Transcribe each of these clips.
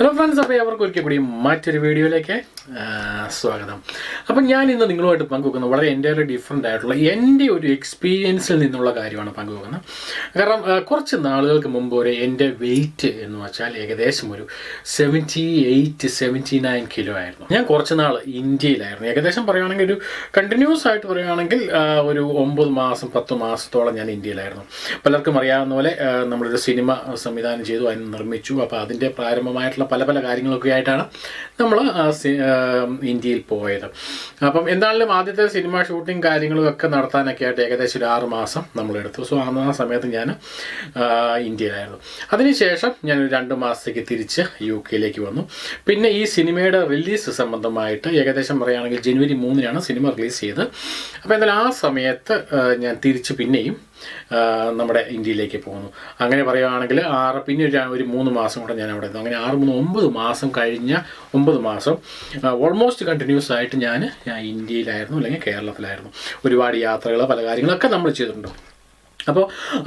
Hello friends അപ്പോൾ അവർക്ക് ഒരിക്കൽ കൂടി മറ്റൊരു വീഡിയോയിലേക്ക് സ്വാഗതം. അപ്പം ഞാൻ ഇന്ന് നിങ്ങളുമായിട്ട് പങ്കുവെക്കുന്നത് വളരെ എന്റെ ഒരു ഡിഫറെന്റ് ആയിട്ടുള്ള എന്റെ ഒരു എക്സ്പീരിയൻസിൽ നിന്നുള്ള കാര്യമാണ് പങ്കുവെക്കുന്നത്. കാരണം കുറച്ച് നാളുകൾക്ക് മുമ്പ് വരെ എന്റെ വെയിറ്റ് എന്ന് വെച്ചാൽ ഏകദേശം ഒരു seventy eight seventy nine kilo ആയിരുന്നു. ഞാൻ കുറച്ച് നാൾ ഇന്ത്യയിലായിരുന്നു. ഏകദേശം പറയുകയാണെങ്കിൽ ഒരു കണ്ടിന്യൂസ് ആയിട്ട് പറയുകയാണെങ്കിൽ ഒരു ഒമ്പത് മാസം പത്ത് മാസത്തോളം ഞാൻ ഇന്ത്യയിലായിരുന്നു. പലർക്കും അറിയാവുന്ന പോലെ നമ്മളൊരു സിനിമ സംവിധാനം ചെയ്തു അതിന് നിർമ്മിച്ചു. അപ്പോൾ അതിന്റെ പ്രാരംഭമായിട്ടുള്ള പല പല കാര്യങ്ങളൊക്കെ ആയിട്ടാണ് നമ്മൾ ഇന്ത്യയിൽ പോയത്. അപ്പം എന്തായാലും ആദ്യത്തെ സിനിമ ഷൂട്ടിംഗ് കാര്യങ്ങളും ഒക്കെ നടത്താനൊക്കെ ആയിട്ട് ഏകദേശം ഒരു ആറ് മാസം നമ്മളെടുത്തു. സോ ആ സമയത്ത് ഞാൻ ഇന്ത്യയിലായിരുന്നു. അതിനുശേഷം ഞാൻ രണ്ട് മാസത്തേക്ക് തിരിച്ച് യു കെയിലേക്ക് വന്നു. പിന്നെ ഈ സിനിമയുടെ റിലീസ് സംബന്ധമായിട്ട് ഏകദേശം പറയുകയാണെങ്കിൽ ജനുവരി മൂന്നിനാണ് സിനിമ റിലീസ് ചെയ്ത് അപ്പോൾ എന്തായാലും ആ സമയത്ത് ഞാൻ തിരിച്ച് പിന്നെയും നമ്മുടെ ഇന്ത്യയിലേക്ക് പോകുന്നു. അങ്ങനെ പറയുകയാണെങ്കിൽ ആറ് പിന്നെ ഒരു ഒരു മൂന്ന് മാസം കൂടെ ഞാൻ അവിടെ അങ്ങനെ ആറ് മൂന്ന് ഒമ്പത് മാസം കഴിഞ്ഞ ഒമ്പത് മാസം ഓൾമോസ്റ്റ് കണ്ടിന്യൂസ് ആയിട്ട് ഞാൻ ഞാൻ ഇന്ത്യയിലായിരുന്നു അല്ലെങ്കിൽ കേരളത്തിലായിരുന്നു. ഒരുപാട് യാത്രകൾ പല കാര്യങ്ങളൊക്കെ നമ്മൾ ചെയ്തിട്ടുണ്ട്. അപ്പോൾ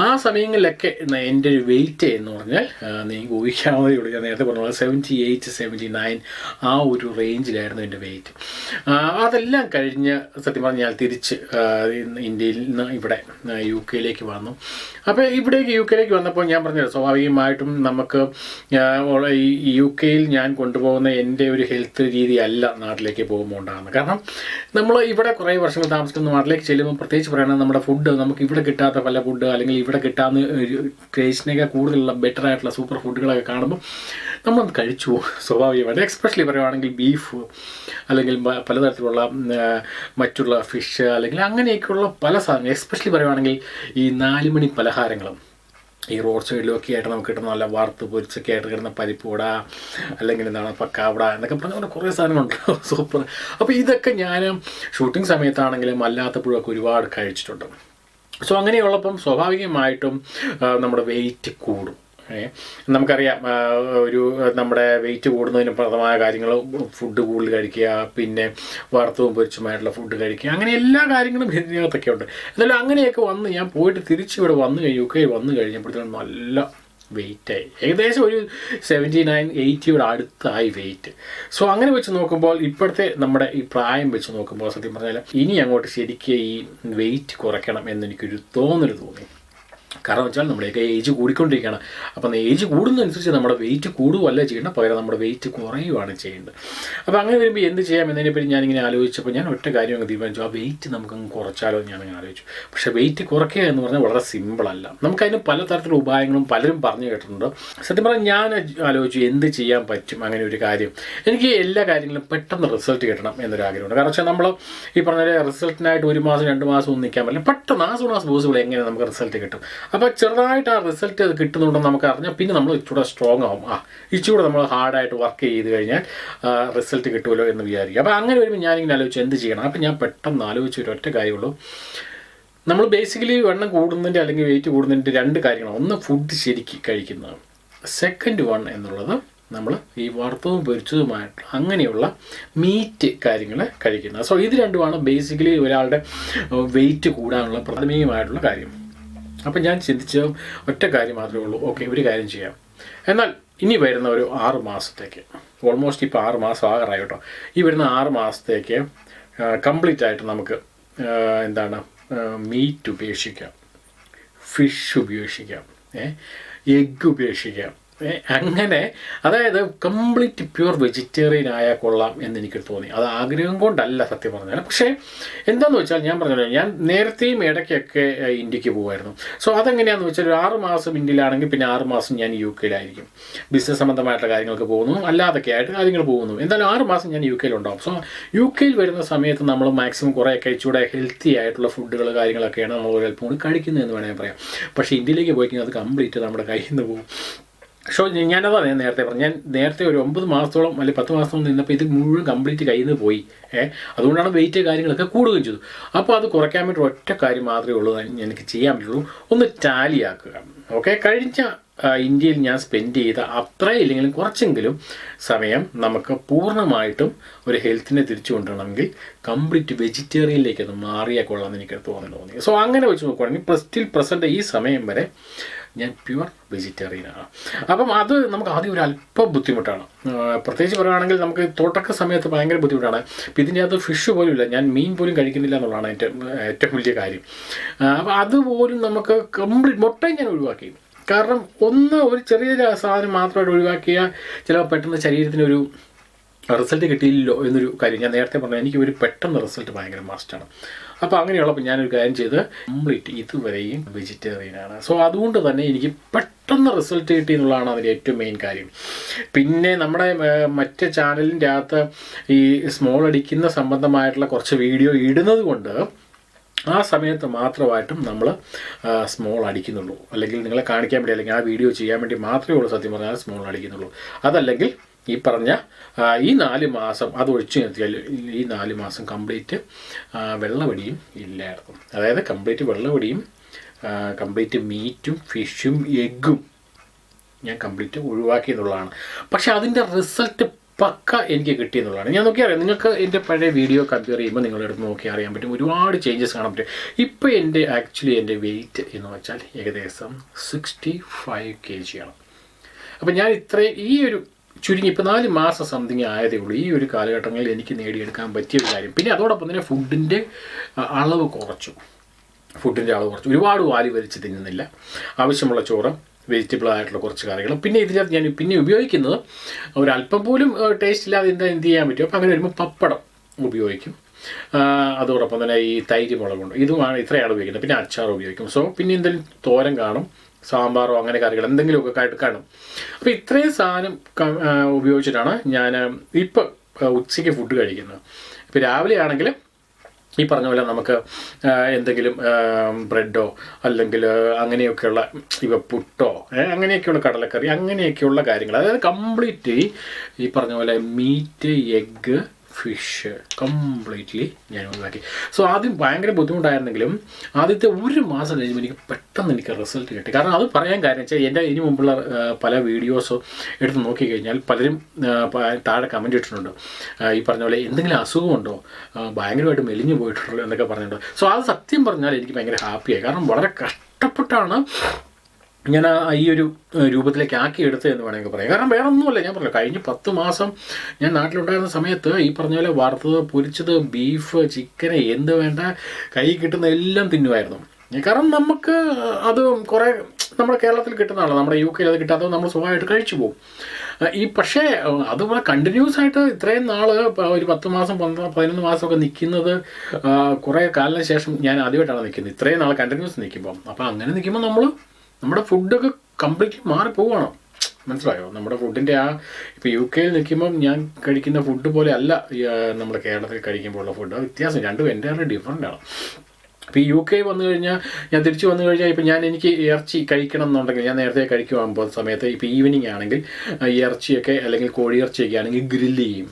ആ സമയങ്ങളിലൊക്കെ എന്റെ ഒരു വെയിറ്റ് എന്ന് പറഞ്ഞാൽ നിങ്ങൾക്ക് ഊഹിക്കാവുന്നതേ ഉള്ളൂ ഞാൻ നേരത്തെ പറഞ്ഞ സെവന്റി എയ്റ്റ് സെവന്റി നയൻ ആ ഒരു റേഞ്ചിലായിരുന്നു എന്റെ വെയിറ്റ് അതെല്ലാം കഴിഞ്ഞ് സത്യം പറഞ്ഞാൽ തിരിച്ച് ഇന്ത്യയിൽ നിന്ന് ഇവിടെ യു കെയിലേക്ക് വന്നു. അപ്പോൾ ഇവിടേക്ക് യു കെയിലേക്ക് വന്നപ്പോൾ ഞാൻ പറഞ്ഞത് സ്വാഭാവികമായിട്ടും നമുക്ക് ഈ യു കെയിൽ ഞാൻ കൊണ്ടുപോകുന്ന എന്റെ ഒരു ഹെൽത്ത് രീതി അല്ല നാട്ടിലേക്ക് പോകുമ്പോൾ ഉണ്ടാകുന്നത്. കാരണം നമ്മൾ ഇവിടെ കുറേ വർഷങ്ങൾ താമസിക്കുന്ന നാട്ടിലേക്ക് ചെല്ലുമ്പോൾ പ്രത്യേകിച്ച് പറയുകയാണെങ്കിൽ നമ്മുടെ ഫുഡ് നമുക്ക് ഇവിടെ കിട്ടാത്ത പല ഫുഡ് അല്ലെങ്കിൽ ഇവിടെ കിട്ടാവുന്ന ടേസ്റ്റിനേക്കാൾ കൂടുതലുള്ള ബെറ്റർ ആയിട്ടുള്ള സൂപ്പർ ഫുഡുകളൊക്കെ കാണുമ്പോൾ നമ്മളത് കഴിച്ചു. പോകും സ്വാഭാവികമായിട്ട് എക്സ്പെഷ്യലി പറയുവാണെങ്കിൽ ബീഫ് അല്ലെങ്കിൽ പലതരത്തിലുള്ള മറ്റുള്ള ഫിഷ് അല്ലെങ്കിൽ അങ്ങനെയൊക്കെയുള്ള പല സാധനങ്ങൾ. എക്സ്പെഷ്യലി പറയുവാണെങ്കിൽ ഈ നാലുമണി പലഹാരങ്ങളും. ഈ റോഡ് സൈഡിലൊക്കെ ആയിട്ട് നമുക്ക് കിട്ടുന്ന നല്ല വറുത്ത് പൊരിച്ചൊക്കെ ആയിട്ട് കിട്ടുന്ന പരിപ്പൂട അല്ലെങ്കിൽ എന്താണ് പക്കാവട എന്നൊക്കെ പറഞ്ഞ പോലെ കുറേ സാധനങ്ങളുണ്ടല്ലോ സൂപ്പർ. അപ്പോൾ ഇതൊക്കെ ഞാൻ ഷൂട്ടിംഗ് സമയത്താണെങ്കിലും അല്ലാത്തപ്പോഴൊക്കെ ഒരുപാട് കഴിച്ചിട്ടുണ്ട്. സോ അങ്ങനെയുള്ളപ്പം സ്വാഭാവികമായിട്ടും നമ്മുടെ വെയിറ്റ് കൂടും. നമുക്കറിയാം ഒരു നമ്മുടെ വെയിറ്റ് കൂടുന്നതിന് പ്രധാനമായ കാര്യങ്ങൾ ഫുഡ് കൂടുതൽ കഴിക്കുക പിന്നെ വറുത്തവും പൊരിച്ചുമായിട്ടുള്ള ഫുഡ് കഴിക്കുക അങ്ങനെ എല്ലാ കാര്യങ്ങളും ഇതിനകത്തൊക്കെ ഉണ്ട് എന്നാലും അങ്ങനെയൊക്കെ വന്ന് ഞാൻ പോയിട്ട് തിരിച്ച് ഇവിടെ വന്നു കെ വന്നു കഴിഞ്ഞപ്പോഴത്തേക്കും നല്ല വെയിറ്റായി ഏകദേശം ഒരു സെവന്റി നയൻ എയ്റ്റിയുടെ അടുത്തായി വെയിറ്റ് സോ അങ്ങനെ വെച്ച് നോക്കുമ്പോൾ ഇപ്പോഴത്തെ നമ്മുടെ ഈ പ്രായം വെച്ച് നോക്കുമ്പോൾ സത്യം പറഞ്ഞാൽ ഇനി അങ്ങോട്ട് ശരിക്കും ഈ വെയിറ്റ് കുറയ്ക്കണം എന്നെനിക്കൊരു തോന്നൽ തോന്നി. കാരണം വെച്ചാൽ നമ്മുടെയൊക്കെ ഏജ് കൂടിക്കൊണ്ടിരിക്കുകയാണ്. അപ്പം ഏജ് കൂടുന്നതനുസരിച്ച് നമ്മുടെ വെയിറ്റ് കൂടുകയല്ല ചെയ്യേണ്ടത്? പകരം നമ്മുടെ വെയിറ്റ് കുറയുകയാണ് ചെയ്യേണ്ടത്. അപ്പോൾ അങ്ങനെ വരുമ്പോൾ എന്ത് ചെയ്യാം? എന്നതിനെപ്പറ്റി ഞാനിങ്ങനെ ആലോചിച്ചപ്പോൾ ഞാൻ ഒറ്റ കാര്യം അങ്ങ് തീരുമാനിച്ചു. ആ വെയിറ്റ് നമുക്ക് അങ്ങ് കുറച്ചാലോ എന്ന് ഞാനങ്ങനെ ആലോചിച്ചു. പക്ഷേ വെയിറ്റ് കുറയ്ക്കുക എന്ന് പറഞ്ഞാൽ വളരെ സിമ്പിളല്ല നമുക്കതിന് പലതരത്തിലുള്ള ഉപായങ്ങളും പലരും പറഞ്ഞു കേട്ടിട്ടുണ്ട്. സത്യം പറഞ്ഞാൽ ഞാൻ ആലോചിച്ചു എന്ത് ചെയ്യാൻ പറ്റും അങ്ങനെ ഒരു കാര്യം. എനിക്ക് എല്ലാ കാര്യങ്ങളും പെട്ടെന്ന് റിസൾട്ട് കിട്ടണം എന്നൊരു ആഗ്രഹമുണ്ട്. കാരണം വെച്ചാൽ നമ്മൾ ഈ പറഞ്ഞ റിസൾട്ടിനായിട്ട് ഒരു മാസം രണ്ട് മാസം ഒന്നും നിൽക്കാൻ പറ്റില്ല. പെട്ടെന്ന് ആ സൂൺ ആസ് പോസിബിൾ എങ്ങനെ നമുക്ക് റിസൾട്ട് കിട്ടും? അപ്പോൾ ചെറുതായിട്ട് ആ റിസൾട്ട് കിട്ടുന്നുണ്ടെന്ന് നമുക്ക് അറിഞ്ഞാൽ പിന്നെ നമ്മൾ ഇച്ചൂടെ സ്ട്രോങ് ആവും. ആ ഇച്ചൂടെ നമ്മൾ ഹാർഡായിട്ട് വർക്ക് ചെയ്ത് കഴിഞ്ഞാൽ റിസൾട്ട് കിട്ടുമല്ലോ എന്ന് വിചാരിക്കും അപ്പോൾ അങ്ങനെ വരുമ്പോൾ ഞാനിങ്ങനെ ആലോചിച്ച് എന്ത് ചെയ്യണം? അപ്പോൾ ഞാൻ പെട്ടെന്ന് ആലോചിച്ച ഒരു ഒറ്റ കാര്യമുള്ളൂ. നമ്മൾ ബേസിക്കലി വെണ്ണം കൂടുന്നതിന്റെ അല്ലെങ്കിൽ വെയിറ്റ് കൂടുന്നതിന്റെ രണ്ട് കാര്യങ്ങളാണ്. ഒന്ന് ഫുഡ് ശരിക്ക് കഴിക്കുന്നത്. സെക്കൻഡ് വൺ എന്നുള്ളത് നമ്മൾ ഈ വറുത്തതും പൊരിച്ചതുമായിട്ടുള്ള അങ്ങനെയുള്ള മീറ്റ് കാര്യങ്ങൾ കഴിക്കുന്നത്. സോ ഇത് രണ്ടുമാണ് ബേസിക്കലി ഒരാളുടെ വെയിറ്റ് കൂടാനുള്ള പ്രാഥമികമായിട്ടുള്ള കാര്യം. അപ്പം ഞാൻ ചിന്തിച്ച ഒറ്റ കാര്യം മാത്രമേ ഉള്ളൂ. ഓക്കെ ഒരു കാര്യം ചെയ്യാം. എന്നാൽ ഇനി വരുന്ന ഒരു ആറ് മാസത്തേക്ക് ഓൾമോസ്റ്റ് ഇപ്പോൾ ആറ് മാസം ആകാറായി കേട്ടോ. ഈ വരുന്ന ആറ് മാസത്തേക്ക് കംപ്ലീറ്റ് ആയിട്ട് നമുക്ക് എന്താണ് മീറ്റ് ഉപേക്ഷിക്കാം. ഫിഷ് ഉപേക്ഷിക്കാം. എഗ് ഉപേക്ഷിക്കാം. അങ്ങനെ അതായത് കംപ്ലീറ്റ് പ്യുവർ വെജിറ്റേറിയൻ ആയാൽ കൊള്ളാം എന്ന് എനിക്ക് തോന്നി. അത് ആഗ്രഹം കൊണ്ടല്ല സത്യം പറഞ്ഞാൽ പക്ഷേ എന്താണെന്ന് വെച്ചാൽ ഞാൻ പറഞ്ഞല്ലോ ഞാൻ നേരത്തെയും ഇടയ്ക്കൊക്കെ ഇന്ത്യയ്ക്ക് പോകുമായിരുന്നു സോ അതെങ്ങനെയാണെന്ന് വെച്ചാൽ ഒരു ആറ് മാസം ഇന്ത്യയിലാണെങ്കിൽ പിന്നെ ആറ് മാസം ഞാൻ യു കെയിലായിരിക്കും. ബിസിനസ് സംബന്ധമായിട്ടുള്ള കാര്യങ്ങൾക്ക് പോകുന്നു. അല്ലാതൊക്കെ ആയിട്ട് കാര്യങ്ങൾ പോകുന്നു. എന്തായാലും ആറ് മാസം ഞാൻ യു കെയിലുണ്ടാവും. സോ യു കെയിൽ വരുന്ന സമയത്ത് നമ്മൾ മാക്സിമം കുറേ കഴിച്ചുകൂടെ ഹെൽത്തി ആയിട്ടുള്ള ഫുഡുകൾ കാര്യങ്ങളൊക്കെയാണ് നമ്മൾ കൂടി കഴിക്കുന്നതെന്ന് വേണമെങ്കിൽ പറയാം. പക്ഷേ ഇന്ത്യയിലേക്ക് പോയി കഴിഞ്ഞാൽ അത് കംപ്ലീറ്റ് നമ്മുടെ കയ്യിൽ നിന്ന് പോകും. ഷോ ഞാനതാ ഞാൻ നേരത്തെ പറഞ്ഞു. ഞാൻ നേരത്തെ ഒരു ഒമ്പത് മാസത്തോളം അല്ലെങ്കിൽ പത്ത് മാസത്തോളം നിന്നപ്പോൾ ഇത് മുഴുവൻ കംപ്ലീറ്റ് കയ്യിൽ നിന്ന് പോയി. ഏ അതുകൊണ്ടാണ് വെയിറ്റ് കാര്യങ്ങളൊക്കെ കൂടുകയും ചെയ്തു. അപ്പോൾ അത് കുറയ്ക്കാൻ വേണ്ടി ഒറ്റ കാര്യം മാത്രമേ ഉള്ളൂ എനിക്ക് ചെയ്യാൻ പറ്റുള്ളൂ. ഒന്ന് ടാലിയാക്കുക ഓക്കെ കഴിഞ്ഞ ഇന്ത്യയിൽ ഞാൻ സ്പെൻഡ് ചെയ്ത അത്രയില്ലെങ്കിലും കുറച്ചെങ്കിലും സമയം നമുക്ക് പൂർണമായിട്ടും ഒരു ഹെൽത്തിനെ തിരിച്ചു കൊണ്ടുവരണമെങ്കിൽ കംപ്ലീറ്റ് വെജിറ്റേറിയനിലേക്ക് അത് മാറിയാൽ കൊള്ളാമെന്ന് എനിക്ക് തോന്നുന്നു. തോന്നി സോ അങ്ങനെ വെച്ച് നോക്കുവാണെങ്കിൽ സ്റ്റിൽ പ്രസന്റ് ഈ സമയം വരെ ഞാൻ പ്യുവർ വെജിറ്റേറിയനാണ് അപ്പം അത് നമുക്ക് ആദ്യം ഒരു അല്പം ബുദ്ധിമുട്ടാണ്. പ്രത്യേകിച്ച് പറയുകയാണെങ്കിൽ നമുക്ക് തുടക്ക സമയത്ത് ഭയങ്കര ബുദ്ധിമുട്ടാണ്. ഇപ്പം ഇതിന്റെ അകത്ത് ഫിഷ് പോലും ഇല്ല ഞാൻ മീൻ പോലും കഴിക്കുന്നില്ല എന്നുള്ളതാണ് എന്റെ ഏറ്റവും വലിയ കാര്യം. അപ്പോൾ അതുപോലും നമുക്ക് കംപ്ലീറ്റ് മുട്ടയും ഞാൻ ഒഴിവാക്കി കാരണം ഒന്ന് ഒരു ചെറിയ സാധനം മാത്രമായിട്ട് ഒഴിവാക്കിയാൽ ചിലപ്പോൾ പെട്ടെന്ന് ശരീരത്തിനൊരു റിസൾട്ട് കിട്ടിയില്ലല്ലോ എന്നൊരു കാര്യം. ഞാൻ നേരത്തെ പറഞ്ഞു എനിക്ക് ഒരു പെട്ടെന്ന് റിസൾട്ട് ഭയങ്കര മസ്റ്റാണ് അപ്പോൾ അങ്ങനെയുള്ളപ്പോൾ ഞാനൊരു കാര്യം ചെയ്ത് കംപ്ലീറ്റ് ഇതുവരെയും വെജിറ്റേറിയൻ ആണ്. സോ അതുകൊണ്ട് തന്നെ എനിക്ക് പെട്ടെന്ന് റിസൾട്ട് കിട്ടി എന്നുള്ളതാണ് അതിന്റെ ഏറ്റവും മെയിൻ കാര്യം. പിന്നെ നമ്മുടെ മറ്റ് ചാനലിന്റെ അകത്ത് ഈ സ്മോൾ അടിക്കുന്ന സംബന്ധമായിട്ടുള്ള കുറച്ച് വീഡിയോ ഇടുന്നത് കൊണ്ട് ആ സമയത്ത് മാത്രമായിട്ടും നമ്മൾ സ്മോൾ അടിക്കുന്നുള്ളൂ. അല്ലെങ്കിൽ നിങ്ങളെ കാണിക്കാൻ വേണ്ടി അല്ലെങ്കിൽ ആ വീഡിയോ ചെയ്യാൻ വേണ്ടി മാത്രമേ ഉള്ളൂ സത്യം പറഞ്ഞാൽ സ്മോൾ അടിക്കുന്നുള്ളൂ. അതല്ലെങ്കിൽ ഈ പറഞ്ഞ ഈ നാല് മാസം അത് ഒഴിച്ചു നിർത്തിയാൽ ഈ നാല് മാസം കംപ്ലീറ്റ് വെള്ളവടിയും ഇല്ലായിരുന്നു. അതായത് കംപ്ലീറ്റ് വെള്ളവടിയും കംപ്ലീറ്റ് മീറ്റും ഫിഷും എഗ്ഗും ഞാൻ കംപ്ലീറ്റ് ഒഴിവാക്കി എന്നുള്ളതാണ് പക്ഷേ അതിന്റെ റിസൾട്ട് പക്ക എനിക്ക് കിട്ടി എന്നുള്ളതാണ് ഞാൻ നോക്കിയാൽ നിങ്ങൾക്ക് എന്റെ പഴയ വീഡിയോ കമ്പയർ ചെയ്യുമ്പോൾ നിങ്ങളുടെ അടുത്ത് നോക്കി അറിയാൻ പറ്റും ഒരുപാട് ചേഞ്ചസ് കാണാൻ പറ്റും. ഇപ്പോൾ എന്റെ ആക്ച്വലി എന്റെ വെയിറ്റ് എന്ന് വെച്ചാൽ ഏകദേശം സിക്സ്റ്റി ഫൈവ് കെ ജിയാണ് അപ്പം ഞാൻ ഇത്രയും ഈ ഒരു ചുരുങ്ങി ഇപ്പോൾ നാല് മാസം സംതിങ് ആയതേ ഉള്ളൂ. ഈ ഒരു കാലഘട്ടങ്ങളിൽ എനിക്ക് നേടിയെടുക്കാൻ പറ്റിയ ഒരു കാര്യം. പിന്നെ അതോടൊപ്പം തന്നെ ഫുഡിന്റെ അളവ് കുറച്ചു. ഫുഡിന്റെ അളവ് കുറച്ചു. ഒരുപാട് വാലി വലിച്ച് തിന്നുന്നില്ല. ആവശ്യമുള്ള ചോറ് വെജിറ്റബിൾ ആയിട്ടുള്ള കുറച്ച് കറികൾ പിന്നെ ഇതിനകത്ത് ഞാൻ പിന്നെ ഉപയോഗിക്കുന്നത് ഒരല്പം പോലും ടേസ്റ്റ് ഇല്ലാതെ എന്താ എന്ത് ചെയ്യാൻ പറ്റും? അപ്പോൾ അങ്ങനെ വരുമ്പോൾ പപ്പടം ഉപയോഗിക്കും. അതോടൊപ്പം തന്നെ ഈ തൈര് മുളകുണ്ട്. ഇതുമാണ് ഇത്രയാണ് ഉപയോഗിക്കുന്നത്. പിന്നെ അച്ചാർ ഉപയോഗിക്കും. സോ പിന്നെ എന്തെങ്കിലും തോരൻ കാണും. സാമ്പാറോ അങ്ങനെ കറികൾ എന്തെങ്കിലുമൊക്കെ ആയിട്ട് കാണും. അപ്പോൾ ഇത്രയും സാധനം ഉപയോഗിച്ചിട്ടാണ് ഞാൻ ഇപ്പം ഉച്ചയ്ക്ക് ഫുഡ് കഴിക്കുന്നത്. ഇപ്പോൾ രാവിലെ ആണെങ്കിൽ ഈ പറഞ്ഞ പോലെ നമുക്ക് എന്തെങ്കിലും ബ്രെഡോ അല്ലെങ്കിൽ അങ്ങനെയൊക്കെയുള്ള ഇവ പുട്ടോ അങ്ങനെയൊക്കെയുള്ള കടലക്കറി അങ്ങനെയൊക്കെയുള്ള കാര്യങ്ങൾ. അതായത് കംപ്ലീറ്റ് ഈ പറഞ്ഞ പോലെ മീറ്റ് എഗ്ഗ് ഫിഷ് കംപ്ലീറ്റ്ലി ഞാൻ ഒഴിവാക്കി സോ ആദ്യം ഭയങ്കര ബുദ്ധിമുട്ടായിരുന്നെങ്കിലും ആദ്യത്തെ ഒരു മാസം കഴിയുമ്പോൾ എനിക്ക് പെട്ടെന്ന് എനിക്ക് റിസൾട്ട് കിട്ടി. കാരണം അത് പറയാൻ കാര്യം വെച്ചാൽ എന്റെ ഇനി മുമ്പുള്ള പല വീഡിയോസോ എടുത്ത് നോക്കിക്കഴിഞ്ഞാൽ പലരും താഴെ കമന്റ് ഇട്ടിട്ടുണ്ട്. ഈ പറഞ്ഞ പോലെ എന്തെങ്കിലും അസുഖമുണ്ടോ? ഭയങ്കരമായിട്ട് മെലിഞ്ഞു പോയിട്ടുണ്ടോ? എന്നൊക്കെ പറഞ്ഞിട്ടുണ്ട്. സോ അത് സത്യം പറഞ്ഞാൽ എനിക്ക് ഭയങ്കര ഹാപ്പിയായി കാരണം വളരെ കഷ്ടപ്പെട്ടാണ് ഞാൻ ഈ ഒരു രൂപത്തിലേക്ക് ആക്കി എടുത്തു എന്ന് വേണമെങ്കിൽ പറയാം. കാരണം വേറൊന്നുമല്ല ഞാൻ പറഞ്ഞു കഴിഞ്ഞ പത്ത് മാസം ഞാൻ നാട്ടിലുണ്ടായിരുന്ന സമയത്ത് ഈ പറഞ്ഞ പോലെ വറുത്തത് പൊരിച്ചത് ബീഫ് ചിക്കന് എന്ത് വേണ്ട കൈ കിട്ടുന്ന എല്ലാം തിന്നുമായിരുന്നു. കാരണം നമുക്ക് അത് കുറേ നമ്മുടെ കേരളത്തിൽ കിട്ടുന്നതാണ് നമ്മുടെ യു കെയിൽ അത് കിട്ടാത്തത് നമ്മൾ സുഖമായിട്ട് കഴിച്ചു പോകും. ഈ പക്ഷേ അത് കണ്ടിന്യൂസ് ആയിട്ട് ഇത്രയും നാൾ ഒരു പത്ത് മാസം പന്ത്രണ്ട് പതിനൊന്ന് മാസമൊക്കെ നിൽക്കുന്നത് കുറേ കാലത്തിന് ശേഷം ഞാൻ ആദ്യമായിട്ടാണ് നിൽക്കുന്നത്. ഇത്രയും നാൾ കണ്ടിന്യൂസ് നിൽക്കുമ്പോൾ അപ്പോൾ അങ്ങനെ നിൽക്കുമ്പോൾ നമ്മൾ നമ്മുടെ ഫുഡൊക്കെ കംപ്ലീറ്റ്ലി മാറിപ്പോവാണ് മനസ്സിലായോ? നമ്മുടെ ഫുഡിന്റെ ആ ഇപ്പോൾ യു കെയിൽ നിൽക്കുമ്പം ഞാൻ കഴിക്കുന്ന ഫുഡ് പോലെ അല്ല നമ്മുടെ കേരളത്തിൽ കഴിക്കുമ്പോഴുള്ള ഫുഡ് വ്യത്യാസം. രണ്ടും എന്റെ ഡിഫറെന്റ് ആണ്. ഇപ്പോൾ യു കെ വന്നു കഴിഞ്ഞാൽ ഞാൻ തിരിച്ചു വന്നു കഴിഞ്ഞാൽ ഇപ്പോൾ ഞാൻ എനിക്ക് ഇറച്ചി കഴിക്കണം എന്നുണ്ടെങ്കിൽ ഞാൻ നേരത്തെ കഴിക്കുവാൻ പോകുന്ന സമയത്ത്. ഇപ്പോൾ ഈവനിങ് ആണെങ്കിൽ ഇറച്ചിയൊക്കെ അല്ലെങ്കിൽ കോഴി ഇറച്ചിയൊക്കെ ആണെങ്കിൽ ഗ്രില്ല് ചെയ്യും.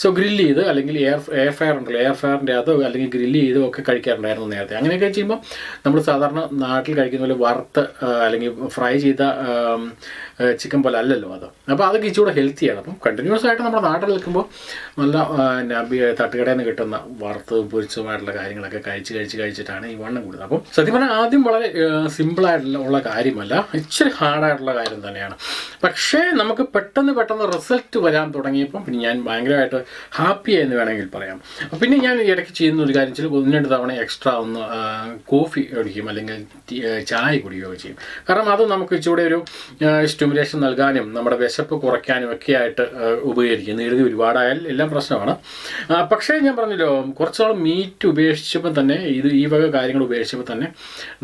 സോ ഗ്രില്ല് ചെയ്ത് അല്ലെങ്കിൽ എയർ എയർ ഫയർ ഉണ്ടല്ലോ എയർ ഫയറിന്റെ അതോ അല്ലെങ്കിൽ ഗ്രില്ല് ചെയ്തോ ഒക്കെ കഴിക്കാറുണ്ടായിരുന്നു നേരത്തെ. അങ്ങനെയൊക്കെ ചെയ്യുമ്പോൾ നമ്മൾ സാധാരണ നാട്ടിൽ കഴിക്കുന്ന പോലെ വറുത്ത് അല്ലെങ്കിൽ ഫ്രൈ ചെയ്ത ചിക്കൻ പോലെ അല്ലല്ലോ അത്. അപ്പോൾ അതൊക്കെ ഇച്ചിരി ഹെൽത്തിയാണ് അപ്പം കണ്ടിന്യൂസ് ആയിട്ട് നമ്മുടെ നാട്ടിൽ നിൽക്കുമ്പോൾ നല്ല തട്ടുകടയിൽ നിന്ന് കിട്ടുന്ന വറുത്ത് പൊരിച്ചതുമായിട്ടുള്ള കാര്യങ്ങളൊക്കെ കഴിച്ച് കഴിച്ച് കഴിച്ചിട്ടാണ് ഈ വണ്ണം കൂടുന്നത്. അപ്പം സത്യം പറഞ്ഞാൽ ആദ്യം വളരെ സിമ്പിളായിട്ടുള്ള കാര്യമല്ല ഇച്ചിരി ഹാർഡായിട്ടുള്ള കാര്യം തന്നെയാണ്. പക്ഷേ നമുക്ക് പെട്ടെന്ന് പെട്ടെന്ന് റിസൾട്ട് വരാൻ തുടങ്ങിയപ്പം പിന്നെ ഞാൻ ഭയങ്കരമായിട്ട് ഹാപ്പി എന്ന് വേണമെങ്കിൽ പറയാം. പിന്നെ ഞാൻ ഇടയ്ക്ക് ചെയ്യുന്ന ഒരു കാര്യം വെച്ചാൽ ഒന്ന് രണ്ട് തവണ എക്സ്ട്രാ ഒന്ന് കോഫി കുടിക്കും അല്ലെങ്കിൽ ചായ കുടിക്കുകയോ ചെയ്യും. കാരണം അത് നമുക്ക് ഇച്ചിരി ഒരു സ്റ്റിമുലേഷൻ നൽകാനും നമ്മുടെ വിശപ്പ് കുറയ്ക്കാനും ഒക്കെ ആയിട്ട് ഉപകരിക്കും. നീതി ഒരുപാടായാൽ എല്ലാം പ്രശ്നമാണ്. പക്ഷേ ഞാൻ പറഞ്ഞല്ലോ കുറച്ച് മീറ്റ് ഉപേക്ഷിച്ചപ്പോൾ തന്നെ ഇത് ഈ വക കാര്യങ്ങൾ ഉപേക്ഷിച്ചപ്പോൾ തന്നെ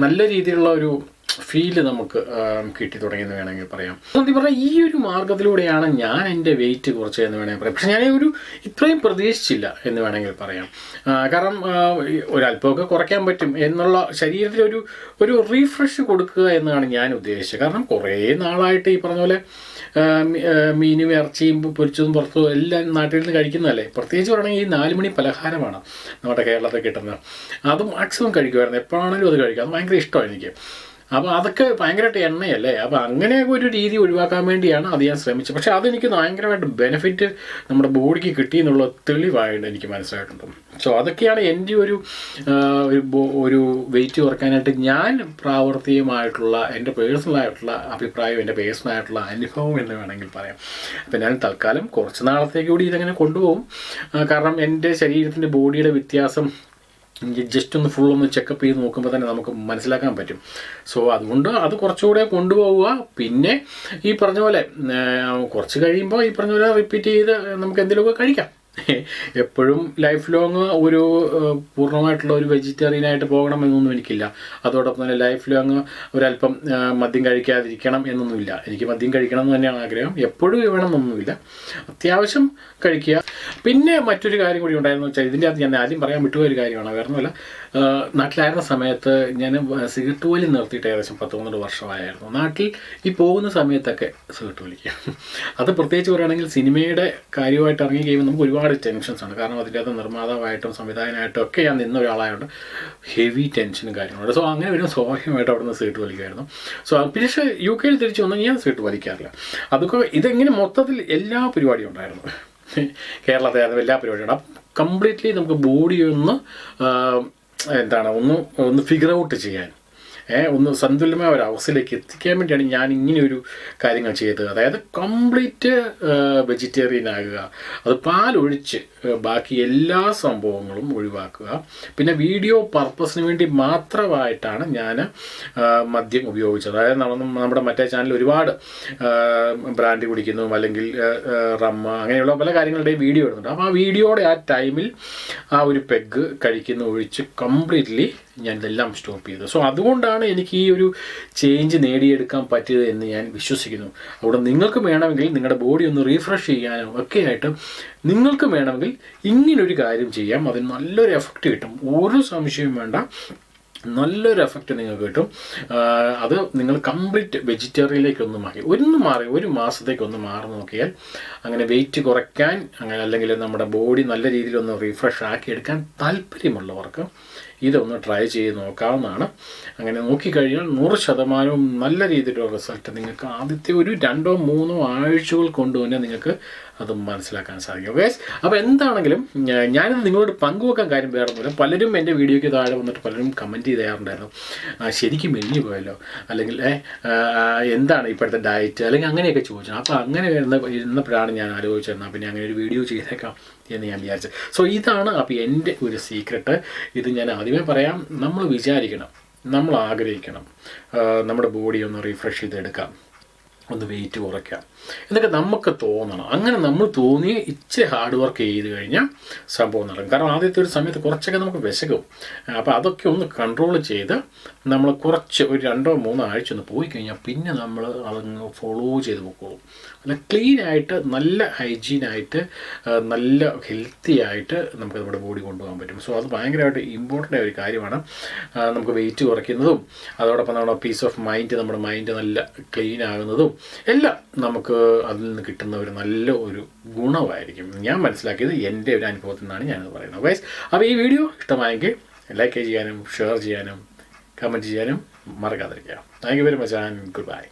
നല്ല രീതിയിലുള്ള ഒരു ഫീൽ നമുക്ക് കിട്ടി തുടങ്ങിയെന്ന് വേണമെങ്കിൽ പറയാം. സത്യം പറഞ്ഞാൽ ഈ ഒരു മാർഗത്തിലൂടെയാണ് ഞാൻ എന്റെ വെയിറ്റ് കുറച്ചതെന്ന് വേണമെങ്കിൽ പറയാം. പക്ഷെ ഞാൻ ഒരു ഇത്രയും പ്രതീക്ഷിച്ചില്ല എന്ന് വേണമെങ്കിൽ പറയാം. കാരണം ഒരല്പമൊക്കെ കുറയ്ക്കാൻ പറ്റും എന്നുള്ള ശരീരത്തിലൊരു ഒരു റീഫ്രഷ് കൊടുക്കുക എന്നാണ് ഞാൻ ഉദ്ദേശിച്ചത്. കാരണം കുറേ നാളായിട്ട് ഈ പറഞ്ഞ പോലെ മീനും ഇറച്ചിയും പൊരിച്ചതും പുറത്തും എല്ലാം നാട്ടിൽ നിന്ന് കഴിക്കുന്നതല്ലേ? പ്രത്യേകിച്ച് പറയുകയാണെങ്കിൽ ഈ നാല് മണി പലഹാരമാണ് നമ്മുടെ കേരളത്തിൽ കിട്ടുന്നത്. അത് മാക്സിമം കഴിക്കുമായിരുന്നു. എപ്പോഴാണെങ്കിലും അത് കഴിക്കാം. അത് ഭയങ്കര ഇഷ്ടമാണ് എനിക്ക്. അപ്പോൾ അതൊക്കെ ഭയങ്കരമായിട്ട് എണ്ണയല്ലേ? അപ്പോൾ അങ്ങനെ ഒരു രീതി ഒഴിവാക്കാൻ വേണ്ടിയാണ് അത് ഞാൻ ശ്രമിച്ചത്. പക്ഷേ അതെനിക്ക് ഭയങ്കരമായിട്ട് ബെനിഫിറ്റ് നമ്മുടെ ബോഡിക്ക് കിട്ടി എന്നുള്ള തെളിവായിട്ട് എനിക്ക് മനസ്സിലായിട്ടുണ്ട് സോ അതൊക്കെയാണ് എന്റെ ഒരു ഒരു വെയിറ്റ് കുറക്കാനായിട്ട് ഞാൻ പ്രാവർത്തികമായിട്ടുള്ള എന്റെ പേഴ്സണലായിട്ടുള്ള അഭിപ്രായം എന്റെ പേഴ്സണലായിട്ടുള്ള അനുഭവം എന്ന് വേണമെങ്കിൽ പറയാം. അപ്പം ഞാൻ തൽക്കാലം കുറച്ച് നാളത്തേക്ക് കൂടി ഇതങ്ങനെ കൊണ്ടുപോകും. കാരണം എന്റെ ശരീരത്തിന്റെ ബോഡിയുടെ വ്യത്യാസം ജസ്റ്റ് ഒന്ന് ഫുൾ ഒന്ന് ചെക്കപ്പ് ചെയ്ത് നോക്കുമ്പോൾ തന്നെ നമുക്ക് മനസ്സിലാക്കാൻ പറ്റും. സോ അതുകൊണ്ട് അത് കുറച്ചുകൂടെ കൊണ്ടുപോവുക. പിന്നെ ഈ പറഞ്ഞ പോലെ കുറച്ച് കഴിയുമ്പോൾ ഈ പറഞ്ഞ പോലെ റിപ്പീറ്റ് ചെയ്ത് നമുക്ക് എന്തെങ്കിലുമൊക്കെ കഴിക്കാം. എപ്പോഴും ലൈഫ് ലോങ് ഒരു പൂർണമായിട്ടുള്ള ഒരു വെജിറ്റേറിയൻ ആയിട്ട് പോകണം എന്നൊന്നും എനിക്കില്ല. അതോടൊപ്പം തന്നെ ലൈഫ് ലോങ് ഒരല്പം മദ്യം കഴിക്കാതിരിക്കണം എന്നൊന്നുമില്ല. എനിക്ക് മദ്യം കഴിക്കണം എന്ന് തന്നെയാണ് ആഗ്രഹം. എപ്പോഴും വേണം എന്നൊന്നുമില്ല അത്യാവശ്യം കഴിക്കുക. പിന്നെ മറ്റൊരു കാര്യം കൂടി ഉണ്ടായിരുന്നു വെച്ചാൽ ഇതിന്റെ അകത്ത് ഞാൻ ആദ്യം പറയാൻ വിട്ടുപോയ ഒരു കാര്യമാണ്. വേറൊന്നുമല്ല. നാട്ടിലായിരുന്ന സമയത്ത് ഞാൻ സിഗരറ്റ് പോലും നിർത്തിയിട്ട് ഏകദേശം പത്ത് പന്ത്രണ്ട് വർഷമായിരുന്നു. നാട്ടിൽ ഈ പോകുന്ന സമയത്തൊക്കെ സിഗരറ്റ് വലിക്കുക. അത് പ്രത്യേകിച്ച് പറയുകയാണെങ്കിൽ സിനിമയുടെ കാര്യമായിട്ട് ഇറങ്ങി കഴിയുമ്പോൾ നമുക്ക് ഒരുപാട് ടെൻഷൻസ് ആണ് കാരണം അതിന്റെ നിർമ്മാതാവായിട്ടും സംവിധായകനായിട്ടും ഒക്കെ ഞാൻ നിന്ന ഒരാളായതുകൊണ്ട് ഹെവി ടെൻഷനും കാര്യങ്ങളുണ്ട് സോ അങ്ങനെ വരുമ്പോൾ സ്വാഭാവികമായിട്ട് അവിടെ നിന്ന് സീറ്റ് വലിക്കുമായിരുന്നു സോ പക്ഷേ യു കെയിൽ തിരിച്ചു വന്നാൽ ഞാൻ സീറ്റ് വലിക്കാറില്ല. അതൊക്കെ ഇതെങ്ങനെ മൊത്തത്തിൽ എല്ലാ പരിപാടിയും ഉണ്ടായിരുന്നു. കേരളത്തിലായിരുന്നു എല്ലാ പരിപാടിയും കംപ്ലീറ്റ്ലി നമുക്ക് ബോഡി ഒന്ന് എന്താണ് ഒന്ന് ഒന്ന് ഫിഗർ ഔട്ട് ചെയ്യാൻ. ഒന്ന് സന്തുലമായ ഒരു അവസ്ഥയിലേക്ക് എത്തിക്കാൻ വേണ്ടിയാണ് ഞാൻ ഇങ്ങനെ ഒരു കാര്യങ്ങൾ ചെയ്തത്. അതായത് കംപ്ലീറ്റ് വെജിറ്റേറിയൻ ആകുക. അത് പാലൊഴിച്ച് ബാക്കി എല്ലാ സംഭവങ്ങളും ഒഴിവാക്കുക. പിന്നെ വീഡിയോ പർപ്പസിന് വേണ്ടി മാത്രമായിട്ടാണ് ഞാൻ മദ്യം ഉപയോഗിച്ചത്. അതായത് നമ്മുടെ മറ്റേ ചാനൽ ഒരുപാട് ബ്രാൻഡ് കുടിക്കുന്നു അല്ലെങ്കിൽ റമ്മ അങ്ങനെയുള്ള പല കാര്യങ്ങളുടെയും വീഡിയോ ഇടുന്നുണ്ട്. അപ്പോൾ ആ വീഡിയോയുടെ ആ ടൈമിൽ ആ ഒരു പെഗ് കഴിക്കുന്ന ഒഴിച്ച് കംപ്ലീറ്റ്ലി ഞാൻ ഇതെല്ലാം സ്റ്റോപ്പ് ചെയ്തത് സോ അതുകൊണ്ടാണ് എനിക്ക് ഈ ഒരു ചേഞ്ച് നേടിയെടുക്കാൻ പറ്റിയത് എന്ന് ഞാൻ വിശ്വസിക്കുന്നു. അവിടെ നിങ്ങൾക്ക് വേണമെങ്കിൽ നിങ്ങളുടെ ബോഡി ഒന്ന് റീഫ്രഷ് ചെയ്യാനോ ഒക്കെ ആയിട്ട് നിങ്ങൾക്ക് വേണമെങ്കിൽ ഇങ്ങനൊരു കാര്യം ചെയ്യാം. അതിന് നല്ലൊരു എഫക്റ്റ് കിട്ടും. ഒരു സംശയവും വേണ്ട. നല്ലൊരു എഫക്റ്റ് നിങ്ങൾക്ക് കിട്ടും. അത് നിങ്ങൾ കംപ്ലീറ്റ് വെജിറ്റേറിയനിലേക്ക് ഒന്ന് മാറി. ഒന്ന് മാറി ഒരു മാസത്തേക്ക് ഒന്ന് മാറി നോക്കിയാൽ അങ്ങനെ വെയിറ്റ് കുറയ്ക്കാൻ അങ്ങനെ അല്ലെങ്കിൽ നമ്മുടെ ബോഡി നല്ല രീതിയിൽ ഒന്ന് റീഫ്രഷ് ആക്കിയെടുക്കാൻ താല്പര്യമുള്ളവർക്ക് ഇതൊന്ന് ട്രൈ ചെയ്ത് നോക്കാവുന്നതാണ്. അങ്ങനെ നോക്കിക്കഴിഞ്ഞാൽ നൂറ് ശതമാനവും നല്ല രീതിയിലുള്ള റിസൾട്ട് നിങ്ങൾക്ക് ആദ്യത്തെ ഒരു രണ്ടോ മൂന്നോ ആഴ്ചകൾ കൊണ്ട് തന്നെ നിങ്ങൾക്ക് അത് മനസ്സിലാക്കാൻ സാധിക്കും. ഓക്കെ അപ്പോൾ എന്താണെങ്കിലും ഞാനിത് നിങ്ങളോട് പങ്കുവെക്കാൻ കാര്യം വേറെ ഒന്നുമില്ല പലരും എന്റെ വീഡിയോയ്ക്ക് താഴെ വന്നിട്ട് പലരും കമന്റ് ചെയ്യാറുണ്ടായിരുന്നു തയ്യാറുണ്ടായിരുന്നു ശരിക്കും മെലിഞ്ഞു പോയല്ലോ. അല്ലെങ്കിൽ എന്താണ് ഇപ്പോഴത്തെ ഡയറ്റ് അല്ലെങ്കിൽ അങ്ങനെയൊക്കെ ചോദിച്ചത് അപ്പോൾ അങ്ങനെ വരുന്ന ഇരുന്നപ്പോഴാണ് ഞാൻ ആലോചിച്ചിരുന്നത് പിന്നെ അങ്ങനെ ഒരു വീഡിയോ ചെയ്തേക്കാം. എന്ന് ഞാൻ വിചാരിച്ചത് സോ ഇതാണ് അപ്പോൾ എന്റെ ഒരു സീക്രട്ട് ഇത് ഞാൻ ആദ്യമേ പറയാം. നമ്മൾ വിചാരിക്കണം. നമ്മൾ ആഗ്രഹിക്കണം. നമ്മുടെ ബോഡി ഒന്ന് റീഫ്രഷ് ചെയ്തെടുക്കാം. ഒന്ന് വെയിറ്റ് കുറയ്ക്കാം. എന്നൊക്കെ നമുക്ക് തോന്നണം. അങ്ങനെ നമ്മൾ തോന്നി ഇച്ചിരി ഹാർഡ് വർക്ക് ചെയ്ത് കഴിഞ്ഞാൽ സംഭവം നടക്കും. കാരണം ആദ്യത്തെ ഒരു സമയത്ത് കുറച്ചൊക്കെ നമുക്ക് വിശകും അപ്പോൾ അതൊക്കെ ഒന്ന് കൺട്രോൾ ചെയ്ത് നമ്മൾ കുറച്ച് ഒരു രണ്ടോ മൂന്നോ ആഴ്ച ഒന്ന് പോയി കഴിഞ്ഞാൽ പിന്നെ നമ്മൾ അതങ്ങ് ഫോളോ ചെയ്ത് പോയിക്കോളും നല്ല ക്ലീൻ ആയിട്ട് നല്ല ഹൈജീനായിട്ട് നല്ല ഹെൽത്തി ആയിട്ട് നമുക്ക് നമ്മുടെ ബോഡി കൊണ്ടുപോകാൻ പറ്റും. സോ അത് ഭയങ്കരമായിട്ട് ഇമ്പോർട്ടന്റ് ആയ ഒരു കാര്യമാണ്. നമുക്ക് വെയിറ്റ് കുറയ്ക്കുന്നതും അതോടൊപ്പം നമ്മുടെ പീസ് ഓഫ് മൈൻഡ് നമ്മുടെ മൈൻഡ് നല്ല ക്ലീൻ ആകുന്നതും എല്ലാം നമുക്ക് അതിൽ നിന്ന് കിട്ടുന്ന ഒരു നല്ല ഒരു ഗുണമായിരിക്കും. ഞാൻ മനസ്സിലാക്കിയത് എന്റെ ഒരു അനുഭവത്തിൽ നിന്നാണ് ഞാനത് പറയുന്നത്. വൈസ് അപ്പോൾ ഈ വീഡിയോ ഇഷ്ടമായെങ്കിൽ ലൈക്ക് ചെയ്യാനും ഷെയർ ചെയ്യാനും കമന്റ് ചെയ്യാനും മറക്കാതിരിക്കുക. Thank you very much and good bye